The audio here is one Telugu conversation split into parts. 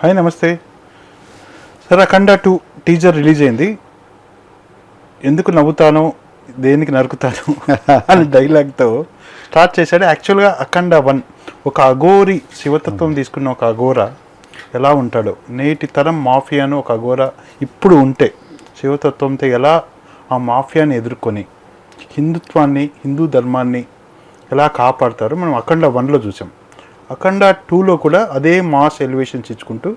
హాయ్ నమస్తే. Sir Akhanda two teaser release అయింది. ఎందుకు నవ్వుతాను దేనికి నరుకుతాను అని డైలాగ్తో స్టార్ట్ చేశాడు. యాక్చువల్గా అఖండ వన్ ఒక అఘోరి శివతత్వం తీసుకున్న ఒక అఘోర ఎలా ఉంటాడో నేటి తరం మాఫియాను ఒక అఘోర ఇప్పుడు ఉంటే శివతత్వంతో ఎలా ఆ మాఫియాని ఎదుర్కొని హిందుత్వాన్ని హిందూ ధర్మాన్ని ఎలా కాపాడతారో మనం అఖండ వన్లో చూసాం అఖండ టూలో కూడా అదే మాస్ ఎలివేషన్స్ ఇచ్చుకుంటూ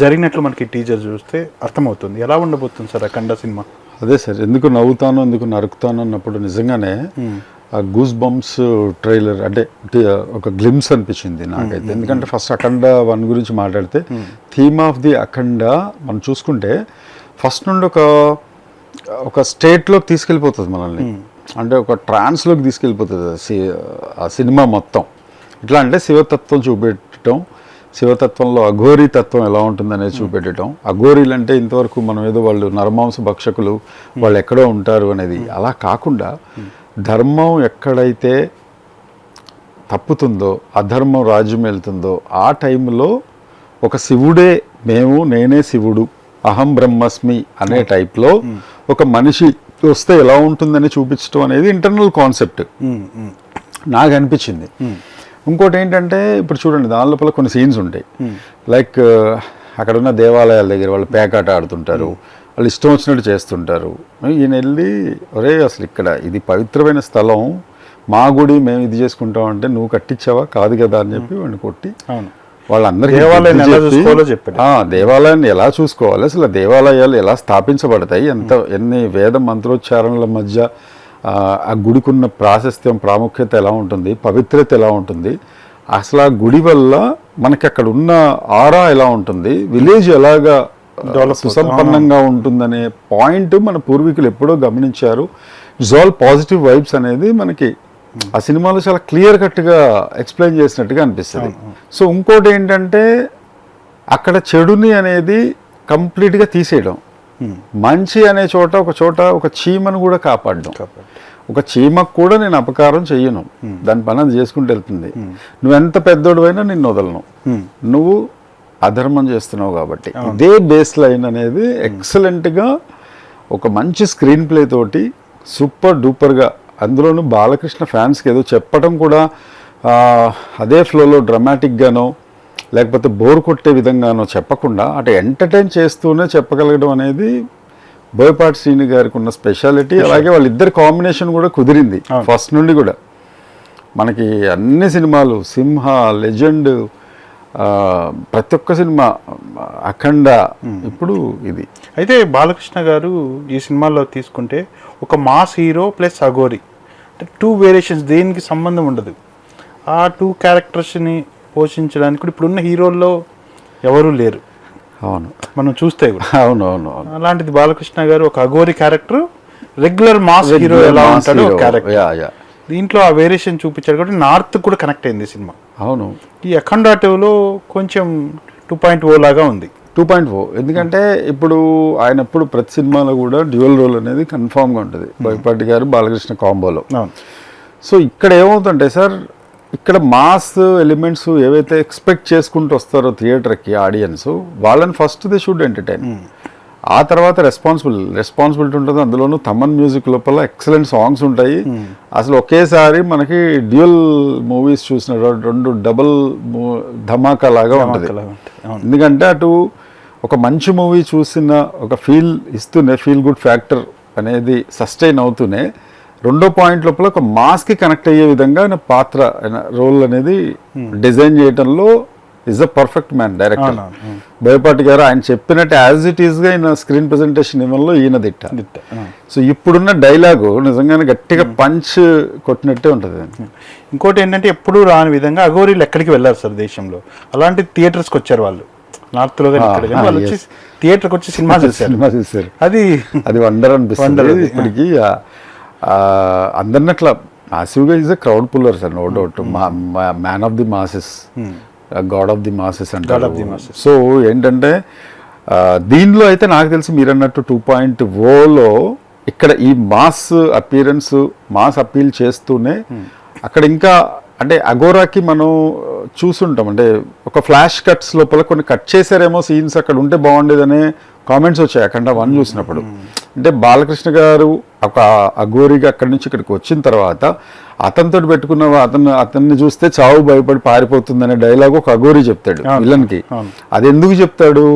జరిగినట్లు మనకి టీజర్ చూస్తే అర్థమవుతుంది. ఎలా ఉండబోతుంది సార్ అఖండ సినిమా? అదే సార్ ఎందుకు నవ్వుతాను ఎందుకు నరుకుతాను అన్నప్పుడు నిజంగానే ఆ గూస్ బంప్స్ ట్రైలర్ అంటే ఒక గ్లిమ్స్ అనిపించింది నాకైతే. ఎందుకంటే ఫస్ట్ అఖండ వన్ గురించి మాట్లాడితే థీమ్ ఆఫ్ ది అఖండ మనం చూసుకుంటే ఫస్ట్ నుండి ఒక ఒక స్టేట్లోకి తీసుకెళ్ళిపోతుంది మనల్ని. అంటే ఒక ట్రాన్స్లోకి తీసుకెళ్ళిపోతుంది ఆ సినిమా మొత్తం. ఎట్లా అంటే శివతత్వం చూపెట్టడం శివతత్వంలో అఘోరీ తత్వం ఎలా ఉంటుందనేది చూపెట్టడం. అఘోరీలు అంటే ఇంతవరకు మనం ఏదో వాళ్ళు నరమాంస భక్షకులు వాళ్ళు ఎక్కడో ఉంటారు అనేది. అలా కాకుండా ధర్మం ఎక్కడైతే తప్పుతుందో అధర్మం రాజ్యం వెళ్తుందో ఆ టైంలో ఒక శివుడే మేము నేనే శివుడు అహం బ్రహ్మస్మి అనే టైప్లో ఒక మనిషి వస్తే ఎలా ఉంటుందని చూపించడం అనేది ఇంటర్నల్ కాన్సెప్ట్. నాకు అనిపించింది. ఇంకోటి ఏంటంటే ఇప్పుడు చూడండి దాని లోపల కొన్ని సీన్స్ ఉంటాయి. లైక్ అక్కడ ఉన్న దేవాలయాల దగ్గర వాళ్ళు పేకాట ఆడుతుంటారు. వాళ్ళు ఇష్టం వచ్చినట్టు చేస్తుంటారు. ఈయన వెళ్ళి ఒరే అసలు ఇక్కడ ఇది పవిత్రమైన స్థలం. మా గుడి మేము ఇది చేసుకుంటాం అంటే నువ్వు కట్టించావా? కాదు కదా అని చెప్పి వాడిని కొట్టి అవును. వాళ్ళందరికీ దేవాలయాన్ని బుద్ధి ఎలా చెప్పి, చూసుకోవాలో చెప్పాడు. ఆ, దేవాలయాన్ని ఎలా చూసుకోవాలి? అసలు దేవాలయాలు ఎలా స్థాపించబడతాయి? ఎంత ఎన్ని వేద మంత్రోచ్చారణల మధ్య ఆ, గుడికున్న ప్రాశస్త్యం ప్రాముఖ్యత ఎలా ఉంటుంది పవిత్రత ఎలా ఉంటుంది అసలు ఆ గుడి వల్ల మనకి అక్కడ ఉన్న ఆరా ఎలా ఉంటుంది విలేజ్ ఎలాగా సుసంపన్నంగా ఉంటుందనే పాయింట్ మన పూర్వీకులు ఎప్పుడో గమనించారు. ఇట్స్ ఆల్ పాజిటివ్ వైబ్స్ అనేది మనకి ఆ సినిమాలో చాలా క్లియర్ కట్గా ఎక్స్ప్లెయిన్ చేసినట్టుగా అనిపిస్తుంది. సో ఇంకోటి ఏంటంటే అక్కడ చెడుని అనేది కంప్లీట్గా తీసేయడం. మంచి అనే చోట ఒక చోట ఒక చీమను కూడా కాపాడడం. ఒక చీమకు కూడా నేను అపకారం చెయ్యను. దాని పని అది చేసుకుంటూ వెళ్తుంది. నువ్వెంత పెద్దోడువైనా నిన్ను వదలను. నువ్వు అధర్మం చేస్తున్నావు కాబట్టి. ఇదే బేస్ లైన్ అనేది ఎక్సలెంట్గా ఒక మంచి స్క్రీన్ ప్లే తోటి సూపర్ డూపర్గా అందులోనూ బాలకృష్ణ ఫ్యాన్స్కి ఏదో చెప్పడం కూడా అదే ఫ్లోలో డ్రమాటిక్గానో లేకపోతే బోర్ కొట్టే విధంగానో చెప్పకుండా అటు ఎంటర్టైన్ చేస్తూనే చెప్పగలగడం అనేది బోయపాటి శ్రీని గారికి ఉన్న స్పెషాలిటీ అలాగే వాళ్ళిద్దరి కాంబినేషన్ కూడా కుదిరింది. ఫస్ట్ నుండి కూడా. మనకి అన్ని సినిమాలు సింహ లెజెండ్ ప్రతి ఒక్క సినిమా అఖండ ఇప్పుడు ఇది. అయితే బాలకృష్ణ గారు ఈ సినిమాలో తీసుకుంటే ఒక మాస్ హీరో ప్లస్ అగోరి అంటే టూ వేరియేషన్స్ దేనికి సంబంధం ఉండదు. ఆ టూ క్యారెక్టర్స్ని పోషించడానికి కూడా ఇప్పుడున్న హీరోల్లో ఎవరూ లేరు. అవును. మనం చూస్తే కూడా. అవును అవును అవును. అలాంటిది బాలకృష్ణ గారు ఒక Aghori character regular mass hero ఎలా ఉంటాడో. క్యారెక్టర్. దీంట్లో ఆ వేరియేషన్ చూపించారు కాబట్టి నార్త్ కూడా కనెక్ట్ అయింది సినిమా. అవును. ఈ అఖండ టూలో కొంచెం టూ పాయింట్ ఓ లాగా ఉంది. టూ పాయింట్ ఫోర్ ఎందుకంటే ఇప్పుడు ఆయన ఎప్పుడు ప్రతి సినిమాలో కూడా డ్యూయల్ రోల్ అనేది కన్ఫామ్గా ఉంటుంది. బోయపాటి గారు బాలకృష్ణ కాంబోలో. అవును. సో ఇక్కడ ఏమవుతుంటే సార్ ఇక్కడ మాస్ ఎలిమెంట్స్ ఏవైతే ఎక్స్పెక్ట్ చేసుకుంటూ వస్తారో థియేటర్కి ఆడియన్స్ వాళ్ళని ఫస్ట్ ది షుడ్ ఎంటర్టైన్. ఆ తర్వాత రెస్పాన్సిబుల్ రెస్పాన్సిబిలిటీ ఉంటుంది. అందులోనూ తమన్ మ్యూజిక్ లోపల ఎక్సలెంట్ సాంగ్స్ ఉంటాయి. అసలు ఒకేసారి మనకి డ్యూయల్ మూవీస్ చూసిన రెండు డబుల్ ధమాకా లాగా ఉంటుంది. ఎందుకంటే అటు ఒక మంచి మూవీ చూసిన ఒక ఫీల్ ఇస్తూనే ఫీల్ గుడ్ ఫ్యాక్టర్ అనేది సస్టైన్ అవుతూనే రెండో పాయింట్ లోపల ఒక మాస్కి కనెక్ట్ అయ్యే విధంగా ఆయన పాత్ర ఆయన రోల్ అనేది డిజైన్ చేయడంలో is the perfect man director. Boyapati గారు ఆయన చెప్పినట్టు యాజ్ ఇట్ ఈస్గా ఈయన స్క్రీన్ ప్రజెంటేషన్ ఇవ్వడంలో ఈయన దిట్ట. సో ఇప్పుడున్న డైలాగు నిజంగానే గట్టిగా పంచ్ కొట్టినట్టే ఉంటుంది ఇంకోటి ఏంటంటే ఎప్పుడూ రాని విధంగా అఘోరీలు ఎక్కడికి వెళ్ళారు సార్ దేశంలో? అలాంటి థియేటర్స్కి వచ్చారు వాళ్ళు. నార్త్లో ఆ, వాళ్ళు వచ్చి. థియేటర్కి వచ్చి సినిమా చూశారు. సినిమా చూసారు అది అది వండర్ అనిపిస్తుంది. ఇప్పటికి అందరిని అట్లా మాసివ్గా is a crowd puller sir no doubt man of the masses god of the masses అంటారు. సో ఏంటంటే దీనిలో అయితే నాకు తెలిసి మీరు అన్నట్టు టూ పాయింట్ ఓలో ఇక్కడ ఈ మాస్ అపీరెన్స్ మాస్ అపీల్ చేస్తూనే అక్కడ ఇంకా అంటే అగోరాకి మనం చూసుంటాం. అంటే ఒక ఫ్లాష్ కట్స్ లోపల కొన్ని కట్ చేశారేమో సీన్స్ అక్కడ ఉంటే బాగుండేదనే కామెంట్స్ వచ్చాయి. అఖండ వన్ చూసినప్పుడు. అంటే బాలకృష్ణ గారు ఒక అఘోరిగా అక్కడి నుంచి ఇక్కడికి వచ్చిన తర్వాత అతనితో పెట్టుకున్న అతను అతన్ని చూస్తే చావు భయపడి పారిపోతుందనే డైలాగ్ ఒక అఘోరి చెప్తాడు. విలన్కి. అది ఎందుకు చెప్తాడు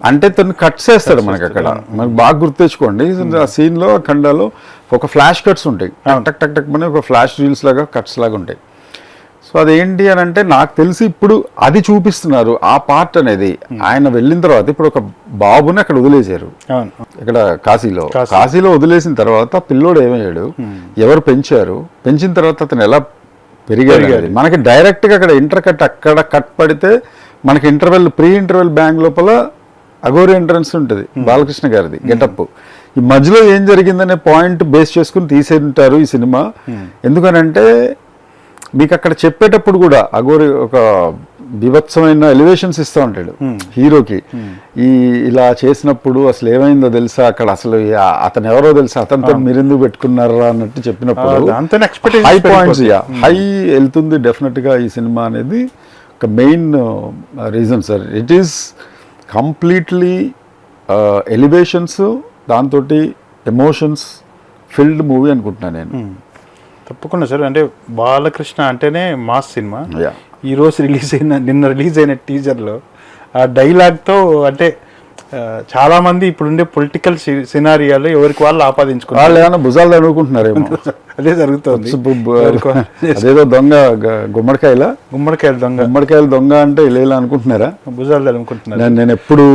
అంటే తను కట్ చేస్తాడు మనకి అక్కడ మనకు బాగా గుర్తెచ్చుకోండి ఆ సీన్లో ఖండాలో ఒక ఫ్లాష్ కట్స్ ఉంటాయి టక్ టక్ టక్ అని ఒక ఫ్లాష్ రీల్స్ లాగా కట్స్ లాగా ఉంటాయి సో అదేంటి అని అంటే నాకు తెలిసి ఇప్పుడు అది చూపిస్తున్నారు ఆ పార్ట్ అనేది. ఆయన వెళ్ళిన తర్వాత ఇప్పుడు ఒక బాబుని అక్కడ వదిలేశారు. ఇక్కడ కాశీలో. కాశీ. కాశీలో వదిలేసిన తర్వాత పిల్లోడు ఏమయ్యాడు? ఎవరు పెంచారు? పెంచిన తర్వాత అతను ఎలా పెరిగాడు. అనేది. మనకి డైరెక్ట్గా అక్కడ ఇంటర్ కట్ అక్కడ కట్ పడితే మనకి ఇంటర్వెల్ ప్రీ ఇంటర్వెల్ బ్యాంక్ లోపల అగోరి ఎంట్రన్స్ ఉంటుంది బాలకృష్ణ గారిది గెటప్. ఈ మధ్యలో ఏం జరిగిందనే పాయింట్ బేస్ చేసుకుని తీసేంటారు ఈ సినిమా. ఎందుకనంటే మీకు అక్కడ చెప్పేటప్పుడు కూడా అగోరి ఒక బీభత్సమైన ఎలివేషన్స్ ఇస్తూ ఉంటాడు హీరోకి. ఈ ఇలా చేసినప్పుడు అసలు ఏమైందో తెలుసా? అక్కడ అసలు అతను ఎవరో తెలుసా? అతనితో మీరెందుకు పెట్టుకున్నారా అన్నట్టు చెప్పినప్పుడు హై పాయింట్స్. హై వెళ్తుంది డెఫినెట్గా ఈ సినిమా అనేది ఒక main reason sir it is completely elevations దాంతో ఎమోషన్స్ ఫిల్డ్ మూవీ అనుకుంటున్నాను నేను. తప్పకుండా సార్. అంటే బాలకృష్ణ అంటేనే మాస్ సినిమా. Yeah. ఈ రోజు రిలీజ్ అయిన నిన్న రిలీజ్ అయిన టీజర్లో ఆ డైలాగ్తో అంటే ఆ, చాలా మంది ఇప్పుడుండే పొలిటికల్ సినారియాలో ఎవరికి వాళ్ళు వాళ్ళు ఆపాదించుకున్నారు ఏమైనా భుజాలు అనుకుంటున్నారేమో అదే జరుగుతుంది. వాళ్ళు- అదేదో దొంగ గుమ్మడికాయల? గుమ్మడికాయలు దొంగ. గుమ్మడికాయలు దొంగ అంటే ఇలా అనుకుంటున్నారా? భుజాలు అనుకుంటున్నారు నేను నేను ఎప్పుడు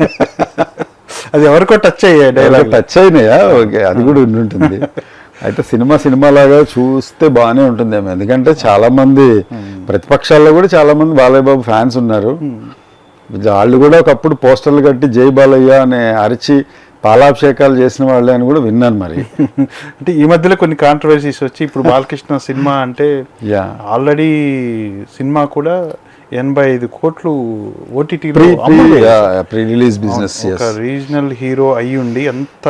అది ఎవరికో టచ్ అయ్యే డైలాగ్ టచ్ అయినాయా? ఓకే అది కూడా ఉండి ఉంటుంది అయితే సినిమా సినిమా లాగా చూస్తే బాగానే ఉంటుందేమో ఎందుకంటే చాలా మంది ప్రతిపక్షాల్లో కూడా చాలా మంది బాలయ్య బాబు ఫ్యాన్స్ ఉన్నారు. వాళ్ళు కూడా ఒకప్పుడు పోస్టర్లు కట్టి జై బాలయ్య అని అరిచి పాలాభిషేకాలు చేసిన వాళ్ళే అని కూడా విన్నాను మరి. అంటే ఈ మధ్యలో కొన్ని కాంట్రవర్సీస్ వచ్చి ఇప్పుడు బాలకృష్ణ సినిమా అంటే యా ఆల్రెడీ సినిమా కూడా ఎనభై ఐదు కోట్లు ఓటీటీలో ప్రీ రిలీజ్ బిజినెస్ ఒక రీజనల్ హీరో అయి ఉండి అంత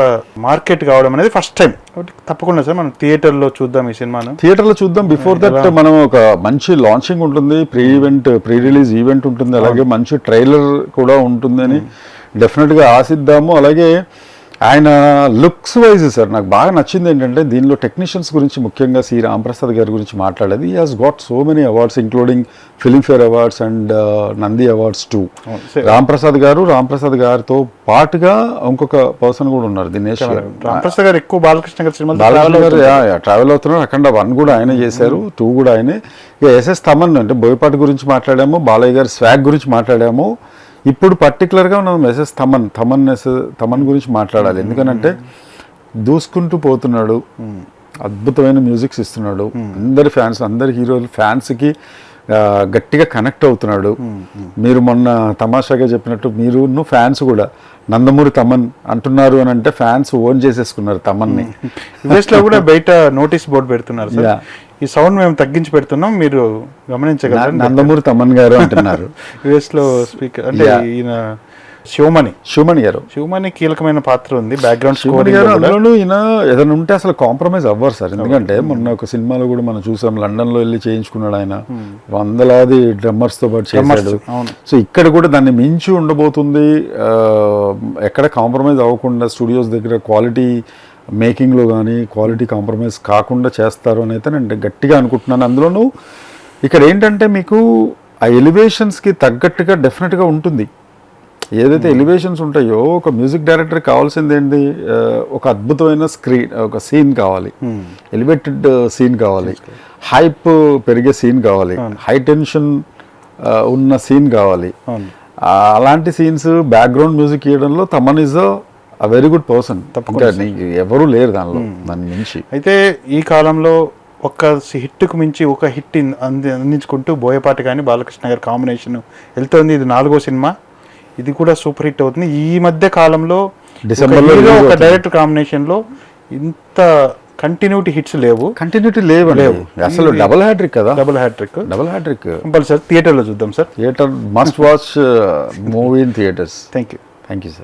మార్కెట్ కావడం అనేది ఫస్ట్ టైం కాబట్టి తప్పకుండా సార్ మనం థియేటర్లో చూద్దాం ఈ సినిమాను. థియేటర్లో చూద్దాం. బిఫోర్ దట్ మనం ఒక మంచి లాంచింగ్ ఉంటుంది pre event pre release event ఉంటుంది అలాగే మంచి ట్రైలర్ కూడా ఉంటుందని డెఫినెట్గా ఆశిద్దాము. అలాగే ఆయన లుక్స్ వైజ్ సార్ నాకు బాగా నచ్చింది ఏంటంటే దీనిలో టెక్నీషియన్స్ గురించి ముఖ్యంగా సి రాంప్రసాద్ గారి గురించి మాట్లాడేది. ఈ has got so many awards including Filmfare awards and Nandi awards too. Ramprasad గారు రాంప్రసాద్ గారితో పాటుగా ఇంకొక పర్సన్ కూడా ఉన్నారు దినేష్ గారు. రామప్రసాద్ గారు ఎక్కువ బాలకృష్ణ గారి సినిమాలు బాలకృష్ణ గారు ట్రావెల్ అవుతున్నారు. అఖండ వన్ కూడా ఆయన చేశారు టూ కూడా ఆయనే. ఇక ఎస్ఎస్ తమన్ అంటే బోయపాటి గురించి మాట్లాడాము బాలయ్య గారి స్వాగ్ గురించి మాట్లాడాము. ఇప్పుడు పర్టికులర్గా మనం ఎస్ఎస్ తమన్ తమన్ ఎస్ తమన్ గురించి మాట్లాడాలి. ఎందుకనంటే దూసుకుంటూ పోతున్నాడు అద్భుతమైన మ్యూజిక్స్ ఇస్తున్నాడు. అందరి ఫ్యాన్స్ అందరి హీరోలు ఫ్యాన్స్కి గట్టిగా కనెక్ట్ అవుతున్నాడు. మీరు మొన్న తమాషాగా చెప్పినట్టు మీరు ఫ్యాన్స్ కూడా. నందమూరి తమన్ అంటున్నారు అని అంటే ఫ్యాన్స్ ఓన్ చేసేసుకున్నారు తమన్ని. యుఎస్లో కూడా బయట నోటీస్ బోర్డు పెడుతున్నారు. ఈ సౌండ్ మేము తగ్గించి పెడుతున్నాం మీరు గమనించగలరు నందమూరి తమన్ గారు అంటున్నారు. యుఎస్లో స్పీకర్ అంటే. ఈయన శివమణి. శివమణి గారు. శివమణి కీలకమైన పాత్ర ఉంది బ్యాక్గ్రౌండ్ స్కోరింగ్ అందులోనూ ఈయన ఏదైనా ఉంటే అసలు కాంప్రమైజ్ అవ్వరు సార్. ఎందుకంటే మొన్న ఒక సినిమాలో కూడా మనం చూసాం లండన్లో వెళ్ళి చేయించుకున్నాడు ఆయన. వందలాది డ్రమ్మర్స్తో పాటు చేశాడు. సో ఇక్కడ కూడా దాన్ని మించి ఉండబోతుంది. ఎక్కడ కాంప్రమైజ్ అవ్వకుండా స్టూడియోస్ దగ్గర క్వాలిటీ మేకింగ్లో కానీ క్వాలిటీ కాంప్రమైజ్ కాకుండా చేస్తారు అని అయితే నేను గట్టిగా అనుకుంటున్నాను. అందులోనూ ఇక్కడ ఏంటంటే మీకు ఆ ఎలివేషన్స్కి తగ్గట్టుగా డెఫినెట్గా ఉంటుంది. ఏదైతే ఎలివేషన్స్ ఉంటాయో ఒక మ్యూజిక్ డైరెక్టర్ కావాల్సింది ఏంటి? ఒక అద్భుతమైన స్క్రీన్ ఒక సీన్ కావాలి. ఎలివేటెడ్ సీన్ కావాలి. హైప్ పెరిగే సీన్ కావాలి. హై టెన్షన్ ఉన్న సీన్ కావాలి. అలాంటి సీన్స్ బ్యాక్గ్రౌండ్ మ్యూజిక్ ఇవ్వడంలో Thaman is a very good person ఎవరు లేరు దానిలో దాని మించి అయితే ఈ కాలంలో ఒక హిట్కు మించి ఒక హిట్ అంది అందించుకుంటూ బోయపాటి కానీ బాలకృష్ణ గారి కాంబినేషన్ వెళ్తోంది. ఇది నాలుగో సినిమా. ఇది కూడా సూపర్ హిట్ అవుతుంది. ఈ మధ్య కాలంలో డిసెంబర్లో ఒక hero, release ఒక అవుతుంది. డైరెక్టర్ కాంబినేషన్లో ఇంత కంటిన్యూటీ హిట్స్ లేవు. కంటిన్యూటీ లేవండి. లేవు. అసలు డబుల్ హ్యాట్రిక్ కదా? Double hattrick double hattrick compulsory థియేటర్లో చూద్దాం sir theatre must watch movie in theatres thank you thank you sir